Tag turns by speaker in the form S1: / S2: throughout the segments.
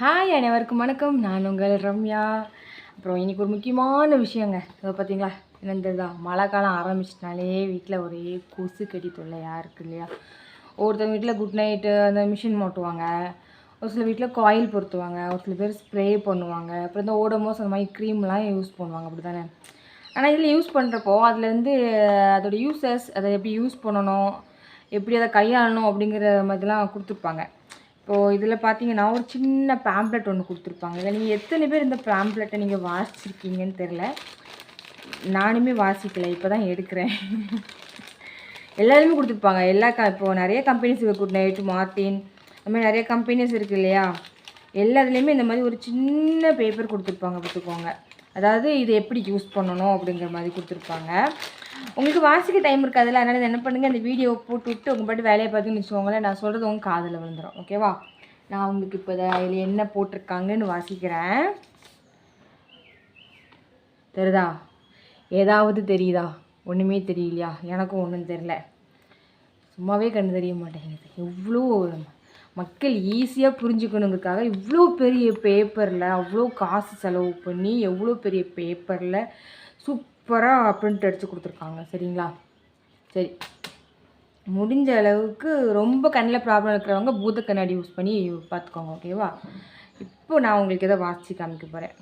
S1: Hi அனைவருக்கும் வணக்கம். நான் உங்கள் ரம்யா. அப்புறம் இன்றைக்கி ஒரு முக்கியமான விஷயங்க. அதை பார்த்தீங்களா? என்னந்ததா மழை காலம் ஆரம்பிச்சிட்டாலே வீட்டில் ஒரே கொசு கடி தொல்லையாக இருக்கு இல்லையா? ஒருத்தவங்க வீட்டில் குட் நைட்டு அந்த மிஷின் மாட்டுவாங்க. ஒரு சில வீட்டில் காயில் பொருத்துவாங்க. ஒரு சில பேர் ஸ்ப்ரே பண்ணுவாங்க. அப்புறம் இந்த ஓடமோஸ் அந்த மாதிரி க்ரீம்லாம் யூஸ் பண்ணுவாங்க. அப்படி தானே ஆனால் இதில் யூஸ் பண்ணுறப்போ அதுலேருந்து அதோட யூசஸ் அதை எப்படி யூஸ் பண்ணணும்? எப்படி அதை கையாளணும்? அப்படிங்கிற மாதிரிலாம் கொடுத்துருப்பாங்க. இப்போது இதில் பார்த்தீங்கன்னா ஒரு சின்ன பேம்ப்ளெட் ஒன்று கொடுத்துருப்பாங்க. இதில் நீங்கள் எத்தனை பேர் இந்த பேம்ப்ளெட்டை நீங்கள் வாசிச்சிருக்கீங்கன்னு தெரில நானுமே வாசிக்கலை இப்போ தான் எடுக்கிறேன். எல்லாருமே கொடுத்துருப்பாங்க. எல்லா க இப்போது நிறைய கம்பெனிஸ் இருக்குது குட் நைட் மார்டின் அந்த மாதிரி நிறைய கம்பெனிஸ் இருக்குது இல்லையா? எல்லாத்துலேயுமே இந்த மாதிரி ஒரு சின்ன பேப்பர் கொடுத்துருப்பாங்க பார்த்துக்கோங்க. அதாவது இது எப்படி யூஸ் பண்ணணும் அப்படிங்கிற மாதிரி கொடுத்துருப்பாங்க. உங்களுக்கு வாசிக்க டைம் இருக்காதுல்ல அதனால் என்ன பண்ணுங்கள் அந்த வீடியோவை போட்டு விட்டு உங்கள் பாட்டு வேலையை பார்த்துன்னு வச்சுக்கோங்களேன். நான் சொல்கிறது உங்கள் காதில் விழுந்துடும் ஓகேவா நான் உங்களுக்கு இப்போ இதில் என்ன போட்டிருக்காங்கன்னு வாசிக்கிறேன். தெரியுதா? ஏதாவது தெரியுதா? ஒன்றுமே தெரியலையா? எனக்கும் ஒன்றும் தெரில சும்மாவே கண்ணு தெரிய மாட்டேங்குது. எவ்வளோ மக்கள் ஈஸியாக புரிஞ்சுக்கணுங்கிறதுக்காக இவ்வளோ பெரிய பேப்பரில் அவ்வளோ காசு செலவு பண்ணி எவ்வளோ பெரிய பேப்பரில் சூப்பராக பிரிண்ட் அடித்து கொடுத்துருக்காங்க சரிங்களா? சரி. முடிஞ்ச அளவுக்கு ரொம்ப கண்ணில் ப்ராப்ளம் இருக்கிறவங்க பூத கண்ணாடி யூஸ் பண்ணி பார்த்துக்கோங்க ஓகேவா இப்போ நான் உங்களுக்கு எதை வாசித்து காமிக்க போகிறேன்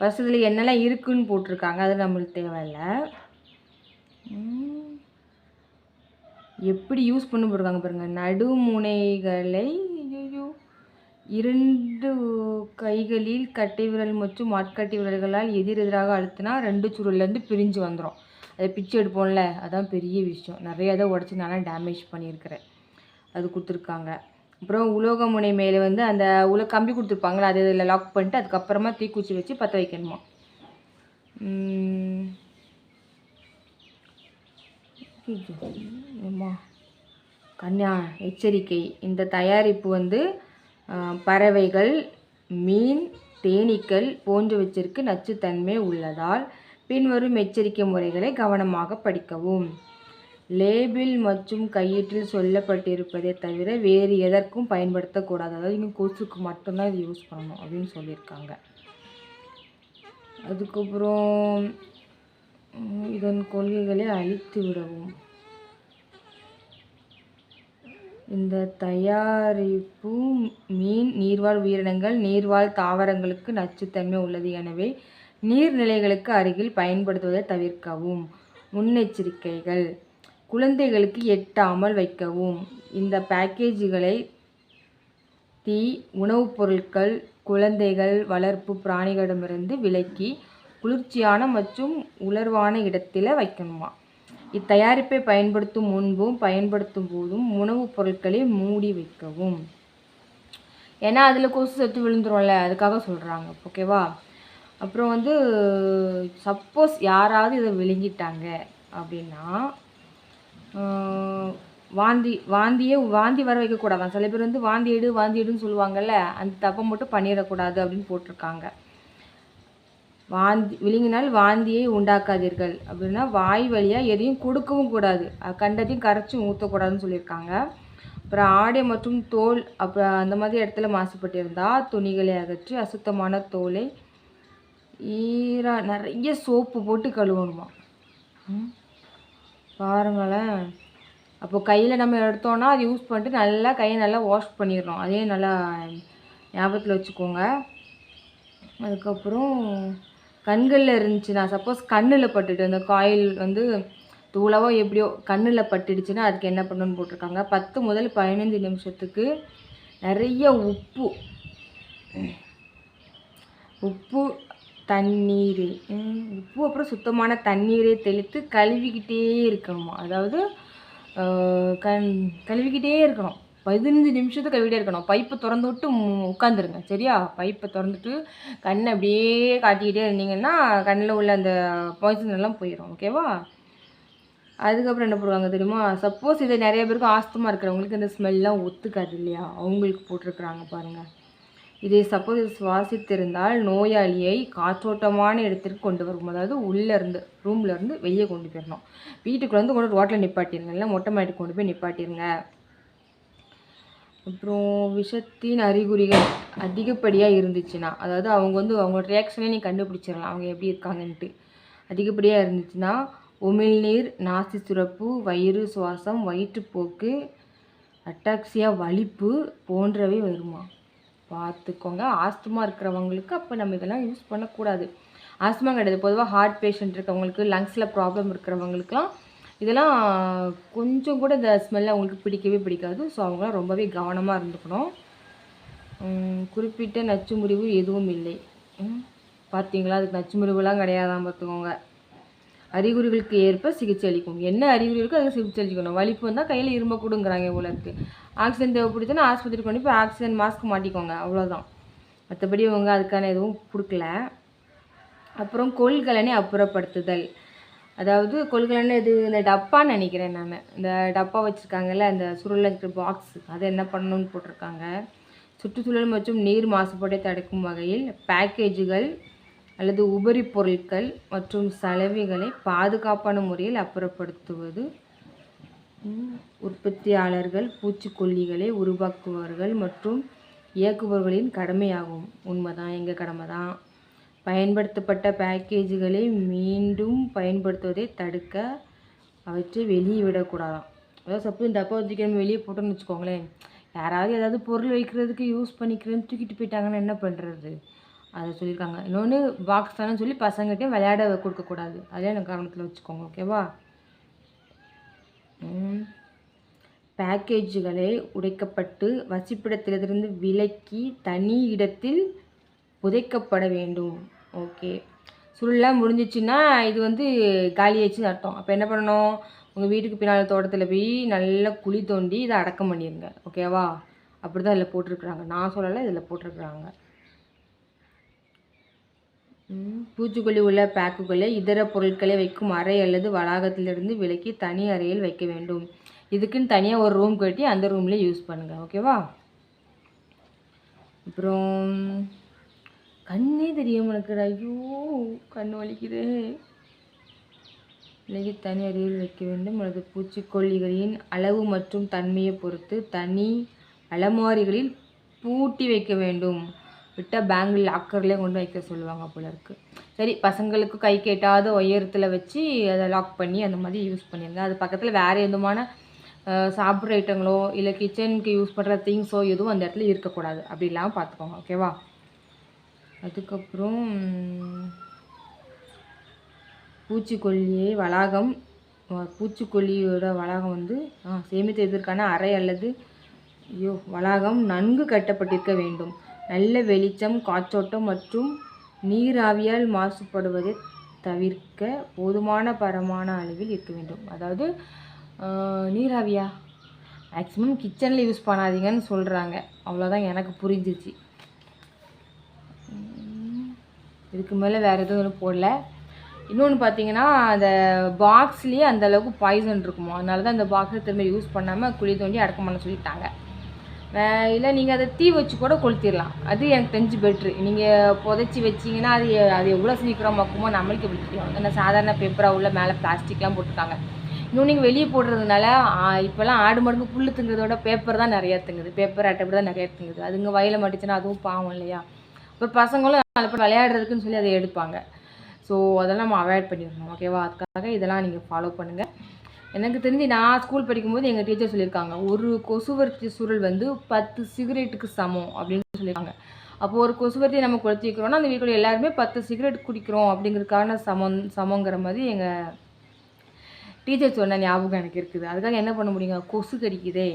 S1: ஃபஸ்ட் இதில் என்னெல்லாம் இருக்குன்னு போட்டிருக்காங்க அது நம்மளுக்கு தேவையில்லை எப்படி யூஸ் பண்ண போட்டிருக்காங்க பாருங்கள் நடுமுனைகளை இரண்டு கைகளில் கட்டை விரல் மற்றும் ஆட்கட்டை விரல்களால் எதிர் எதிராக அழுத்தினா ரெண்டு சுருள்லேருந்து பிரிஞ்சு வந்துடும் அதை பிச்சு எடுப்போம்ல அதான் பெரிய விஷயம். நிறைய இதை உடச்சி நான்லாம் டேமேஜ் பண்ணியிருக்கிறேன். அது கொடுத்துருக்காங்க. அப்புறம் உலோக முனை மேலே வந்து அந்த உல கம்பி கொடுத்துருப்பாங்களே அது இதில் லாக் பண்ணிட்டு அதுக்கப்புறமா தீக்குச்சி வச்சு பற்ற வைக்கணுமா? உம், அம்மா. கன்யா எச்சரிக்கை. இந்த தயாரிப்பு வந்து பறவைகள் மீன் தேனீக்கள் போன்றவற்றிற்கு நச்சுத்தன்மை உள்ளதால் பின்வரும் எச்சரிக்கை முறைகளை கவனமாக படிக்கவும். லேபிள் மற்றும் கையீட்டில் சொல்லப்பட்டிருப்பதை தவிர வேறு எதற்கும் பயன்படுத்தக்கூடாது. அதாவது இங்கே கொசுக்கு மட்டும்தான் இது யூஸ் பண்ணணும் அப்படின்னு சொல்லியிருக்காங்க. அதுக்கப்புறம் இதன் கொள்கைகளை அழித்து விடவும். இந்த தயாரிப்பு மீன் நீர்வாழ் உயிரினங்கள் நீர்வாழ் தாவரங்களுக்கு நச்சுத்தன்மை உள்ளது. எனவே நீர்நிலைகளுக்கு அருகில் பயன்படுத்துவதை தவிர்க்கவும். முன்னெச்சரிக்கைகள். குழந்தைகளுக்கு எட்டாமல் வைக்கவும். இந்த பேக்கேஜுகளை தீ உணவுப் பொருட்கள் குழந்தைகள் வளர்ப்பு பிராணிகளிடமிருந்து விலக்கி குளிர்ச்சியான மற்றும் உலர்வான இடத்தில் வைக்கணுமா? இத்தயாரிப்பை பயன்படுத்தும் முன்பும் பயன்படுத்தும் போதும் உணவுப் பொருட்களை மூடி வைக்கவும். ஏன்னா அதில் கொசு செத்து விழுந்துரும்ல அதுக்காக சொல்கிறாங்க ஓகேவா? அப்புறம் வந்து சப்போஸ் யாராவது இதை விழுங்கிட்டாங்க அப்படின்னா வாந்தி வாந்தியே வாந்தி வர வைக்கக்கூடாதான். சில பேர் வந்து வாந்தி எடு வாந்தி எடுன்னு சொல்லுவாங்கல்ல அந்த தப்பை மட்டும் பண்ணிடக்கூடாது அப்படின்னு போட்டிருக்காங்க. வாந்தி விழுங்கினால் வாந்தியை உண்டாக்காதீர்கள். அப்படின்னா வாய் வழியாக எதையும் கொடுக்கவும் கூடாது. அது கண்டதையும் கரைச்சும் ஊற்றக்கூடாதுன்னு சொல்லியிருக்காங்க. அப்புறம் ஆடை மற்றும் தோல் அப்புறம் அந்த மாதிரி இடத்துல மாசுபட்டிருந்தால் துணிகளை அகற்றி அசுத்தமான தோலை ஈரா நிறைய சோப்பு போட்டு கழுவணுமா? பாருங்களேன். அப்போ கையில் நம்ம எடுத்தோன்னா அது யூஸ் பண்ணிட்டு நல்லா கையை நல்லா வாஷ் பண்ணிடணும். அதே நல்லா ஞாபகத்தில் வச்சுக்கோங்க. அதுக்கப்புறம் கண்களில் இருந்துச்சுன்னா சப்போஸ் கண்ணில் பட்டுட்டு அந்த காயில் வந்து தூளவோ எப்படியோ கண்ணில் பட்டுடுச்சுன்னா அதுக்கு என்ன பண்ணணும்னு போட்டிருக்காங்க? பத்து முதல் பதினைஞ்சு நிமிஷத்துக்கு நிறைய உப்பு. உப்பு தண்ணீர். உப்பு அப்புறம் சுத்தமான தண்ணீரை தெளித்து கழுவிக்கிட்டே இருக்கணுமா. அதாவது கண் கழுவிக்கிட்டே இருக்கணும். பதினஞ்சு நிமிஷத்துக்கு கழுவிட்டே இருக்கணும் பைப்பை திறந்து விட்டு உட்காந்துருங்க சரியா? பைப்பை திறந்துட்டு கண்ணை அப்படியே காட்டிக்கிட்டே இருந்தீங்கன்னா கண்ணில் உள்ள அந்த பாய்சன் எல்லாம் போயிடும் ஓகேவா அதுக்கப்புறம் என்ன போடுவாங்க தெரியுமா? சப்போஸ் இது நிறைய பேருக்கு ஆஸ்தமாக இருக்கிறவங்களுக்கு இந்த ஸ்மெல்லாம் ஒத்துக்காது இல்லையா? அவங்களுக்கு போட்டிருக்கிறாங்க பாருங்கள் இதை சப்போஸ் இது சுவாசித்திருந்தால் நோயாளியை காற்றோட்டமான இடத்திற்கு கொண்டு வரும். அதாவது உள்ளேருந்து ரூம்லேருந்து வெளியே கொண்டு போயிடணும். வீட்டுக்குள்ளேருந்து கொண்டு ரோட்டில் நிப்பாட்டிருங்க. இல்லை மொட்டை மாட்டி கொண்டு போய் நிப்பாட்டிருங்க. அப்புறம் விஷத்தின் அறிகுறிகள் அதிகப்படியாக இருந்துச்சுன்னா அதாவது அவங்க வந்து அவங்களோட ரியாக்ஷனே நீ கண்டுபிடிச்சிடலாம் அவங்க எப்படி இருக்காங்கன்ட்டு. அதிகப்படியாக இருந்துச்சுன்னா உமிழ்நீர் நாசி சுரப்பு வயிறு சுவாசம் வயிற்றுப்போக்கு அட்டாக்சியா வலிப்பு போன்றவை வருமா? பார்த்துக்கோங்க. ஆஸ்துமா இருக்கிறவங்களுக்கு அப்போ நம்ம இதெல்லாம் யூஸ் பண்ணக்கூடாது. ஆஸ்துமா கிடையாது. பொதுவாக ஹார்ட் பேஷண்ட் இருக்கவங்களுக்கு லங்ஸில் ப்ராப்ளம் இருக்கிறவங்களுக்குலாம் இதெல்லாம் கொஞ்சம் கூட இந்த ஸ்மெல் அவங்களுக்கு பிடிக்கவே பிடிக்காது. ஸோ அவங்களாம் ரொம்பவே கவனமாக இருந்துக்கணும். குறிப்பிட்ட நச்சு முடிவு எதுவும் இல்லை. பார்த்தீங்களா? அதுக்கு நச்சு முடிவுலாம் கிடையாதான் பார்த்துக்கோங்க. அறிகுறிகளுக்கு ஏற்ப சிகிச்சை அளிக்கும். என்ன அறிகுறி இருக்கோ அதுக்கு சிகிச்சை அளிக்கணும் வலிப்பு வந்தால் கையில் இரும்ப கொடுங்கிறாங்க இவ்வளோக்கு இருக்கு. ஆக்சிஜன் தேவைப்படுச்சுன்னா ஆஸ்பத்திரி கொண்டு போய் ஆக்சிஜன் மாஸ்க் மாட்டிக்கோங்க. அவ்வளோதான் மற்றபடி அவங்க அதுக்கான எதுவும் கொடுக்கல. அப்புறம் கொள்கலனை அப்புறப்படுத்துதல். அதாவது கொள்கலன்னு இது இந்த டப்பான்னு நினைக்கிறேன் நான். இந்த டப்பா வச்சுருக்காங்கல்ல அந்த சுருளில் இருக்கிற பாக்ஸ் அதை என்ன பண்ணணும்னு போட்டிருக்காங்க. சுற்றுச்சூழல் மற்றும் நீர் மாசுபாட்டை தடுக்கும் வகையில் பேக்கேஜுகள் அல்லது உபரி பொருட்கள் மற்றும் சலவைகளை பாதுகாப்பான முறையில் அப்புறப்படுத்துவது. உற்பத்தியாளர்கள் பூச்சிக்கொல்லிகளை உருவாக்குபவர்கள் மற்றும் இயக்குபவர்களின் கடமையாகும். உண்மைதான் எங்கள் கடமை தான் பயன்படுத்தப்பட்ட பேக்கேஜுகளை மீண்டும் பயன்படுத்துவதை தடுக்க அவற்றை வெளியே விடக்கூடாதாம். அதாவது சப்போஸ் இந்த டப்பா தூக்கி நம்ம வெளியே போட்டோம்னு வச்சுக்கோங்களேன். யாராவது ஏதாவது பொருள் வைக்கிறதுக்கு யூஸ் பண்ணிக்கிறேன்னு தூக்கிட்டு போயிட்டாங்கன்னா என்ன பண்ணுறது அதை சொல்லியிருக்காங்க. இன்னொன்று பாக்ஸ் தானே சொல்லி பசங்கள்கிட்டையும் விளையாட கொடுக்கக்கூடாது அதே எனக்கு கவனத்தில் வச்சுக்கோங்க ஓகேவா பேக்கேஜுகளை உடைக்கப்பட்டு வசிப்பிடத்திலிருந்து விலக்கி தனி இடத்தில் புதைக்கப்பட வேண்டும். ஓகே. சுருள்லாம் முடிஞ்சிச்சுன்னா இது வந்து காலியாச்சுன்னு அர்த்தம். அப்போ என்ன பண்ணணும்? உங்கள் வீட்டுக்கு பின்னால் தோட்டத்தில் போய் நல்லா குழி தோண்டி இதை அடக்கம் பண்ணிடுங்க ஓகேவா? அப்படி தான் இதில் போட்டிருக்குறாங்க. நான் சொல்லலை இதில் போட்டிருக்குறாங்க. பூச்சிக்கொல்லி உள்ள பேக்குகளை இதர பொருட்களை வைக்கும் அறை அல்லது வளாகத்திலிருந்து விலக்கி தனி அறையில் வைக்க வேண்டும். இதுக்குன்னு தனியாக ஒரு ரூம் கட்டி அந்த ரூம்லேயே யூஸ் பண்ணுங்கள் ஓகேவா? அப்புறம் கண்ணே தெரியும் உனக்கு. ஐயோ கண் வலிக்குது. விலகி தனி அறையில் வைக்க வேண்டும். அல்லது பூச்சிக்கொல்லிகளின் அளவு மற்றும் தன்மையை பொறுத்து தனி அலமாரிகளில் பூட்டி வைக்க வேண்டும். விட்டால் பேங்க் லாக்கர்லேயே கொண்டு வைக்க சொல்லுவாங்க போல இருக்குது சரி பசங்களுக்கு கை கேட்டாத உயரத்தில் வச்சு அதை லாக் பண்ணி அந்த மாதிரி யூஸ் பண்ணியிருந்தேன் அது பக்கத்தில் வேறு எதுமான சாப்பிட்ற ஐட்டங்களோ இல்லை கிச்சனுக்கு யூஸ் பண்ணுற திங்ஸோ எதுவும் அந்த இடத்துல இருக்கக்கூடாது. அப்படி இல்லாமல் பார்த்துக்கோங்க ஓகேவா அதுக்கப்புறம் பூச்சிக்கொல்லியை வளாகம் பூச்சிக்கொல்லியோட வளாகம் வந்து சேமித்ததற்கான சேமித்து அறை அல்லது ஐயோ வளாகம் நன்கு கட்டப்பட்டிருக்க வேண்டும். நல்ல வெளிச்சம் காற்றோட்டம் மற்றும் நீராவியால் மாசுபடுவதை தவிர்க்க போதுமான பரமான அளவில் இருக்க வேண்டும். அதாவது நீராவியா மேக்ஸிமம் கிச்சனில் யூஸ் பண்ணாதீங்கன்னு சொல்கிறாங்க அவ்வளோதான் எனக்கு புரிஞ்சிச்சு. இதுக்கு மேலே வேறு எதுவும் ஒன்றும் போடல. இன்னொன்று பார்த்தீங்கன்னா அந்த பாக்ஸ்லேயே அந்த அளவுக்கு பாய்சன் இருக்குமோ? அதனால தான் அந்த பாக்ஸை திரும்ப யூஸ் பண்ணாமல் குழி தோண்டி அடக்கம் பண்ண சொல்லிட்டாங்க. வே- இல்லை நீங்கள் அதை தீ வச்சு கூட கொளுத்திடலாம். அது எனக்கு தெரிஞ்சு பெட்ரு நீங்கள் புதைச்சி வச்சிங்கன்னா அது அது எவ்வளோ சீக்கிரம் மக்குமோ நம்மளுக்கு எப்படி தெரியும். ஏன்னா சாதாரண பேப்பராக உள்ள மேலே பிளாஸ்டிக்லாம் போட்டிருக்காங்க. இன்னும் நீங்கள் வெளியே போடுறதுனால இப்போல்லாம் ஆடு மடங்கு புல் திங்குறதோட பேப்பர் தான் நிறையா திங்குது. பேப்பர் அட்டைப்படி தான் நிறையா திங்குது. அதுங்க வயலை மாட்டுச்சுன்னா அதுவும் பாவம் இல்லையா? அப்புறம் பசங்களும் நாலு விளையாடுறதுக்குன்னு சொல்லி அதை எடுப்பாங்க. ஸோ அதெல்லாம் நம்ம அவாய்ட் பண்ணிடணும். ஓகேவா அதுக்காக இதெல்லாம் நீங்கள் ஃபாலோ பண்ணுங்கள் எனக்கு தெரிஞ்சு நான் ஸ்கூல் படிக்கும்போது எங்கள் டீச்சர் சொல்லியிருக்காங்க ஒரு கொசுவர்த்தி சுருள் வந்து பத்து சிகரெட்டுக்கு சமம் அப்படின்னு சொல்லியிருக்காங்க. அப்போ ஒரு கொசுவர்த்தியை நம்ம கொளுத்தி வைக்கிறோம்னா அந்த வீட்டில் எல்லாருமே பத்து சிகரெட் குடிக்கிறோம் அப்படிங்கிறதுக்கான சமம் சமங்கிற மாதிரி எங்கள் டீச்சர் சொன்ன ஞாபகம் எனக்கு இருக்குது. அதுக்காக என்ன பண்ண முடியுங்க? கொசு கடிக்குதே.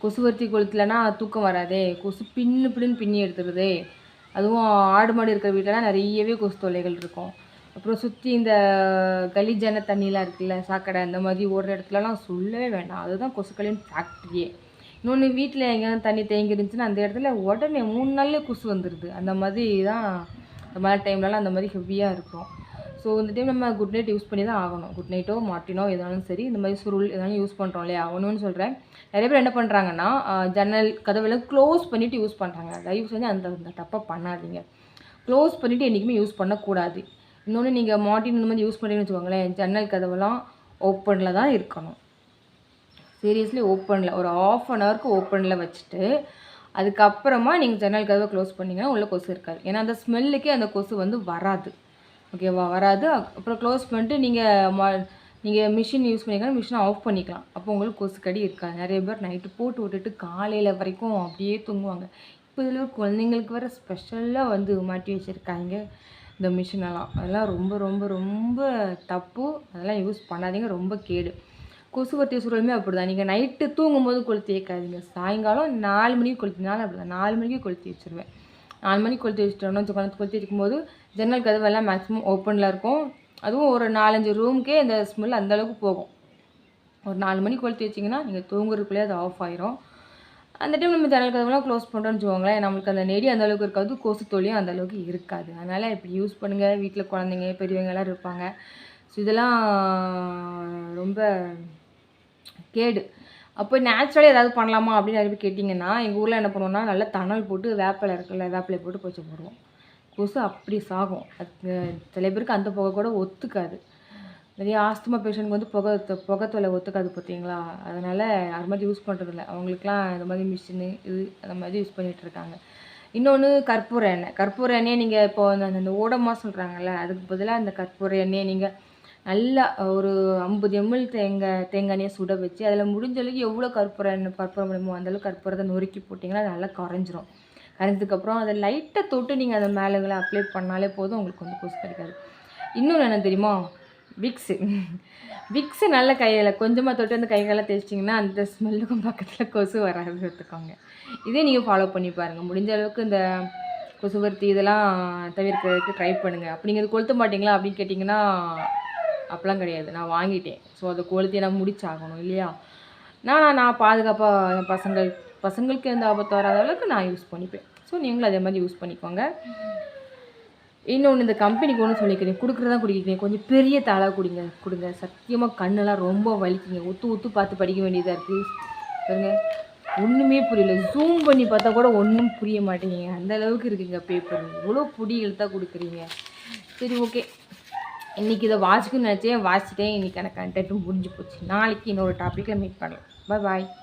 S1: கொசுவர்த்தி கொளுத்தலைன்னா தூக்கம் வராதே. கொசு பின்னு பின்னு பின்னி எடுத்துருதே அதுவும் ஆடு மாடு இருக்கிற வீட்டிலலாம் நிறையவே கொசு தொல்லைகள் இருக்கும். அப்புறம் சுற்றி இந்த கலிஜன தண்ணிலாம் இருக்குல்ல சாக்கடை அந்த மாதிரி ஓடுற இடத்துலலாம் சொல்லவே வேண்டாம். அதுதான் கொசுக்களின் ஃபேக்ட்ரியே இன்னொன்று வீட்டில் எங்கேயாவது தண்ணி தேங்கி இருந்துச்சுன்னா அந்த இடத்துல உடனே மூணு நாளில் கொசு வந்துடுது அந்த மாதிரி தான் இந்த மழை டைம்லலாம் அந்த மாதிரி ஹெவியாக இருக்கும். ஸோ இந்த டைம் நம்ம குட் நைட் யூஸ் பண்ணி தான் ஆகணும் குட் நைட்டோ மாட்டினோ எதுனாலும் சரி இந்த மாதிரி சுருள் எதனாலும் யூஸ் பண்ணுறோம் இல்லையா? ஒன்றுன்னு சொல்கிறேன் நிறைய பேர் என்ன பண்ணுறாங்கன்னா ஜன்னல் கதவெல்லாம் க்ளோஸ் பண்ணிவிட்டு யூஸ் பண்ணுறாங்க தயவு செஞ்சு அந்த அந்த தப்பாக பண்ணாதீங்க. க்ளோஸ் பண்ணிவிட்டு என்றைக்குமே யூஸ் பண்ணக்கூடாது. இன்னொன்று நீங்கள் மாட்டின் இந்த மாதிரி யூஸ் பண்ணுறீங்கன்னு வச்சுக்கோங்களேன் ஜன்னல் கதவெல்லாம் ஓப்பனில் தான் இருக்கணும். சீரியஸ்லி ஓப்பனில் ஒரு ஆஃப் அன் ஹவருக்கு ஓப்பனில் வச்சுட்டு அதுக்கப்புறமா நீங்கள் ஜன்னல் கதவை க்ளோஸ் பண்ணிங்கன்னா உள்ளே கொசு இருக்காது. ஏன்னா அந்த ஸ்மெல்லுக்கே அந்த கொசு வந்து வராது. ஓகேவா வராது. அப்புறம் க்ளோஸ் பண்ணிட்டு நீங்கள் ம நீங்கள் மிஷின் யூஸ் பண்ணிக்கலாம் மிஷினை ஆஃப் பண்ணிக்கலாம். அப்போ உங்களுக்கு கொசு கடி இருக்காது. நிறைய பேர் நைட்டு போட்டு விட்டுட்டு காலையில் வரைக்கும் அப்படியே தூங்குவாங்க. இப்போ இதில் குழந்தைங்களுக்கு வேறு ஸ்பெஷலாக வந்து மாட்டி வச்சுருக்காங்க இந்த மிஷினெல்லாம் அதெல்லாம் ரொம்ப ரொம்ப ரொம்ப தப்பு. அதெல்லாம் யூஸ் பண்ணாதீங்க. ரொம்ப கேடு. கொசுவர்த்தி சுருளுமே அப்படி தான் நீங்கள் நைட்டு தூங்கும்போது கொளுத்தி வைக்காதீங்க. சாயங்காலம் நாலு மணிக்கு கொளுத்தினாலும் அப்படி தான் நாலு மணிக்கு கொளுத்தி வச்சுருவேன். நாலு மணிக்கு கொளுத்தி வச்சுட்டோம்னா வச்சுக்கோங்க கொளுத்தி வைக்கும்போது ஜன்னல் கதவெல்லாம் மேக்ஸிமம் ஓப்பனில் இருக்கும். அதுவும் ஒரு நாலஞ்சு ரூமுக்கே இந்த ஸ்மெல் அந்தளவுக்கு போகும். ஒரு நாலு மணிக்கு கொளுத்தி வச்சிங்கன்னா நீங்கள் தூங்குறதுக்குள்ளே அது ஆஃப் ஆயிரும். அந்த டைம் நம்ம ஜன்னல் கதவுலாம் க்ளோஸ் பண்ணுறோம்னு வச்சுக்கோங்களேன் நம்மளுக்கு அந்த நெடி அந்தளவுக்கு இருக்காது கொசு தொழிலும் அந்தளவுக்கு இருக்காது. அதனால் இப்படி யூஸ் பண்ணுங்கள் வீட்டில் குழந்தைங்க பெரியவங்க இருப்பாங்க. ஸோ இதெல்லாம் ரொம்ப கேடு. அப்போ நேச்சுரலாக ஏதாவது பண்ணலாமா அப்படின்னு நிறைய பேர் கேட்டிங்கன்னா எங்கள் ஊரில் என்ன பண்ணுவோம்னா நல்லா தணல் போட்டு வேப்பிலை இருக்குல்ல வேப்பிலை போட்டு போச்சு போடுவோம். கொசு அப்படி சாகும். அது சில பேருக்கு அந்த புகை கூட ஒத்துக்காது. நிறைய ஆஸ்துமா பேஷண்ட்க்கு வந்து புகை புகை தொலை ஒத்துக்காது பார்த்தீங்களா? அதனால் அது மாதிரி யூஸ் பண்ணுறதில்ல அவங்களுக்குலாம் இந்த மாதிரி மிஷினு இது அந்த மாதிரி யூஸ் பண்ணிகிட்டு இருக்காங்க. இன்னொன்று கற்பூர எண்ணெய். கற்பூர எண்ணெயை நீங்கள் இப்போ அந்த அந்த ஓடமா சொல்கிறாங்கல்ல அதுக்கு பதிலாக அந்த கற்பூர எண்ணெயை நீங்கள் நல்லா ஒரு ஐம்பது எம்எல் தேங்காய் தேங்காய் எண்ணெயை சுட வச்சு அதில் முடிஞ்ச அளவுக்கு எவ்வளோ கற்பூரம் எண்ணெய் கற்பூரம் முடியுமோ அந்தளவுக்கு கற்பூரத்தை நொறுக்கி போட்டிங்கன்னா அது நல்லா கரைஞ்சிரும். கரைஞ்சதுக்கப்புறம் அதை லைட்டாக தொட்டு நீங்கள் அதை மேலே அப்ளை பண்ணாலே போதும் உங்களுக்கு வந்து கொசு கிடைக்காது. இன்னொன்று என்ன தெரியுமா? விக்ஸு விக்ஸு நல்ல கையில் கொஞ்சமாக தொட்டு அந்த கைகளை தேய்ச்சிங்கன்னா அந்த ஸ்மெல்லுக்கும் பக்கத்தில் கொசு வராது எடுத்துக்கோங்க இதே நீங்கள் ஃபாலோ பண்ணி பாருங்கள் முடிஞ்ச அளவுக்கு இந்த கொசுவர்த்தி இதெல்லாம் தவிர்க்கிறதுக்கு ட்ரை பண்ணுங்கள் அப்போ நீங்கள் இது கொளுத்த மாட்டிங்களா அப்படின்னு கேட்டிங்கன்னா அப்படிலாம் கிடையாது. நான் வாங்கிட்டேன். ஸோ அதை கொளுத்தி நான் முடிச்சாகணும் இல்லையா? நான் நான் பாதுகாப்பாக என் பசங்கள் பசங்களுக்கு எந்த ஆபத்து வராத அளவுக்கு நான் யூஸ் பண்ணிப்பேன். ஸோ நீங்களும் அதே மாதிரி யூஸ் பண்ணிக்கோங்க. இன்னொன்று இந்த கம்பெனிக்கு ஒன்று சொல்லிக்கிறேன். கொடுக்குறதா குடிக்கிறீங்க கொஞ்சம் பெரிய தாளாக குடிங்க கொடுங்க. சத்தியமாக கண்ணெல்லாம் ரொம்ப வலிக்குங்க. ஒத்து ஒத்து பார்த்து படிக்க வேண்டியதாக இருக்குது பாருங்க. ஒன்றுமே புரியல. ஜூம் பண்ணி பார்த்தா கூட ஒன்றும் புரிய மாட்டேங்குங்க அந்த அளவுக்கு இருக்குங்க பேப்பர் இவ்வளோ பொடி எழுத்தாக கொடுக்குறீங்க. சரி ஓகே இன்றைக்கி இதை வாசிக்கணும்னு நினச்சேன். வாசிட்டேன் இன்றைக்கி எனக்கு கண்டென்ட்டும் முடிஞ்சு போச்சு. நாளைக்கு இன்னொரு டாப்பிக்கில் மீட் பண்ணலாம். பாய் பாய்